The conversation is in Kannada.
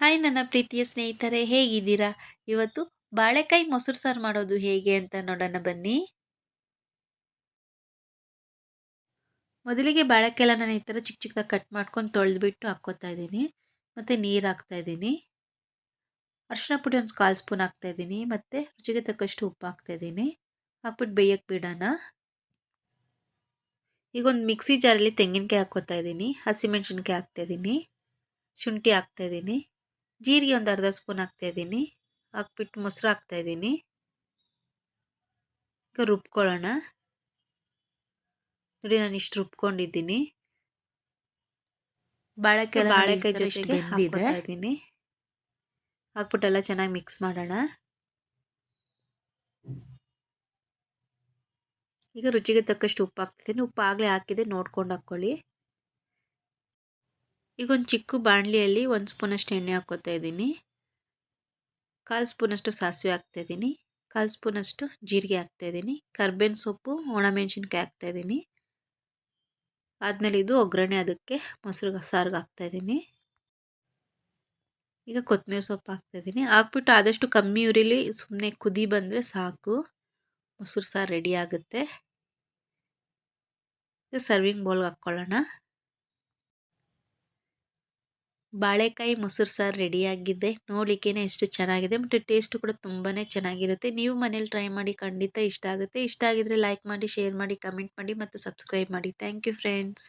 ಹಾಯ್ ನನ್ನ ಪ್ರೀತಿಯ ಸ್ನೇಹಿತರೆ, ಹೇಗಿದ್ದೀರಾ? ಇವತ್ತು ಬಾಳೆಕಾಯಿ ಮೊಸರು ಸಾರು ಮಾಡೋದು ಹೇಗೆ ಅಂತ ನೋಡೋಣ ಬನ್ನಿ. ಮೊದಲಿಗೆ ಬಾಳೆಕಾಯಿಲ್ಲ ನಾನು ಈ ಥರ ಚಿಕ್ಕ ಚಿಕ್ಕದಾಗಿ ಕಟ್ ಮಾಡ್ಕೊಂಡು ತೊಳೆದ್ಬಿಟ್ಟು ಹಾಕ್ಕೋತಾ ಇದ್ದೀನಿ. ಮತ್ತು ನೀರು ಹಾಕ್ತಾ ಇದ್ದೀನಿ. ಅರಿಶಿನ ಪುಡಿ ಒಂದು ಕಾಲು ಸ್ಪೂನ್ ಹಾಕ್ತಾ ಇದ್ದೀನಿ. ಮತ್ತು ರುಚಿಗೆ ತಕ್ಕಷ್ಟು ಉಪ್ಪು ಹಾಕ್ತಾ ಇದ್ದೀನಿ. ಹಾಕ್ಬಿಟ್ಟು ಬೇಯಕ್ಕೆ ಬಿಡೋಣ. ಈಗ ಒಂದು ಮಿಕ್ಸಿ ಜಾರಲ್ಲಿ ತೆಂಗಿನಕಾಯಿ ಹಾಕ್ಕೋತಾ ಇದ್ದೀನಿ. ಹಸಿಮೆಣ್ಸಿನ್ಕಾಯಿ ಹಾಕ್ತಾ ಇದ್ದೀನಿ. ಶುಂಠಿ ಹಾಕ್ತಾ ಇದ್ದೀನಿ. ಜೀರಿಗೆ ಒಂದು ಅರ್ಧ ಸ್ಪೂನ್ ಹಾಕ್ತಾಯಿದ್ದೀನಿ ಹಾಕ್ಬಿಟ್ಟು ಮೊಸರು ಹಾಕ್ತಾಯಿದ್ದೀನಿ ಈಗ ರುಬ್ಕೊಳ್ಳೋಣ. ನೋಡಿ ನಾನು ಇಷ್ಟು ರುಬ್ಕೊಂಡಿದ್ದೀನಿ. ಬಾಳೆಕಾಯಿ ಬಾಳೆಕಾಯಿ ಜೊತೆಗೆ ಹಾಕ್ತಾ ಇದ್ದೀನಿ. ಹಾಕ್ಬಿಟ್ಟೆಲ್ಲ ಚೆನ್ನಾಗಿ ಮಿಕ್ಸ್ ಮಾಡೋಣ. ಈಗ ರುಚಿಗೆ ತಕ್ಕಷ್ಟು ಉಪ್ಪು ಹಾಕ್ತಿದ್ದೀನಿ ಉಪ್ಪು ಆಗಲೇ ಹಾಕಿದೆ ನೋಡ್ಕೊಂಡು ಹಾಕ್ಕೊಳ್ಳಿ ಈಗ ಒಂದು ಚಿಕ್ಕ ಬಾಣಲಿಯಲ್ಲಿ ಒಂದು ಸ್ಪೂನಷ್ಟು ಎಣ್ಣೆ ಹಾಕ್ಕೋತಾ ಇದ್ದೀನಿ. ಕಾಲು ಸ್ಪೂನಷ್ಟು ಸಾಸಿವೆ ಹಾಕ್ತಾಯಿದ್ದೀನಿ ಕಾಲು ಸ್ಪೂನಷ್ಟು ಜೀರಿಗೆ ಹಾಕ್ತಾಯಿದ್ದೀನಿ ಕರ್ಬೇವಿನ ಸೊಪ್ಪು, ಒಣಮೆಣ್ಸಿನ್ಕಾಯಿ ಹಾಕ್ತಾಯಿದ್ದೀನಿ ಆದಮೇಲೆ ಇದು ಒಗ್ಗರಣೆ ಅದಕ್ಕೆ ಮೊಸರು ಸಾರಿಗೆ ಹಾಕ್ತಾಯಿದ್ದೀನಿ ಈಗ ಕೊತ್ತಂಬರಿ ಸೊಪ್ಪು ಹಾಕ್ತಾಯಿದ್ದೀನಿ ಹಾಕ್ಬಿಟ್ಟು ಆದಷ್ಟು ಕಮ್ಮಿ ಉರಿಲಿ ಸುಮ್ಮನೆ ಕುದಿ ಬಂದರೆ ಸಾಕು. ಮೊಸರು ಸಾರು ರೆಡಿ ಆಗುತ್ತೆ. ಈಗ ಸರ್ವಿಂಗ್ ಬೌಲ್ಗೆ ಹಾಕ್ಕೊಳ್ಳೋಣ. ಬಾಳೆಕಾಯಿ ಮೊಸರು ಸಾರು ರೆಡಿಯಾಗಿದೆ. ನೋಡಲಿಕ್ಕೇ ಎಷ್ಟು ಚೆನ್ನಾಗಿದೆ. ಮತ್ತು ಟೇಸ್ಟ್ ಕೂಡ ತುಂಬಾ ಚೆನ್ನಾಗಿರುತ್ತೆ. ನೀವು ಮನೇಲಿ ಟ್ರೈ ಮಾಡಿ ಖಂಡಿತ ಇಷ್ಟ ಆಗುತ್ತೆ. ಇಷ್ಟ ಆಗಿದ್ರೆ ಲೈಕ್ ಮಾಡಿ ಶೇರ್ ಮಾಡಿ ಕಮೆಂಟ್ ಮಾಡಿ ಮತ್ತು ಸಬ್ಸ್ಕ್ರೈಬ್ ಮಾಡಿ. Thank you friends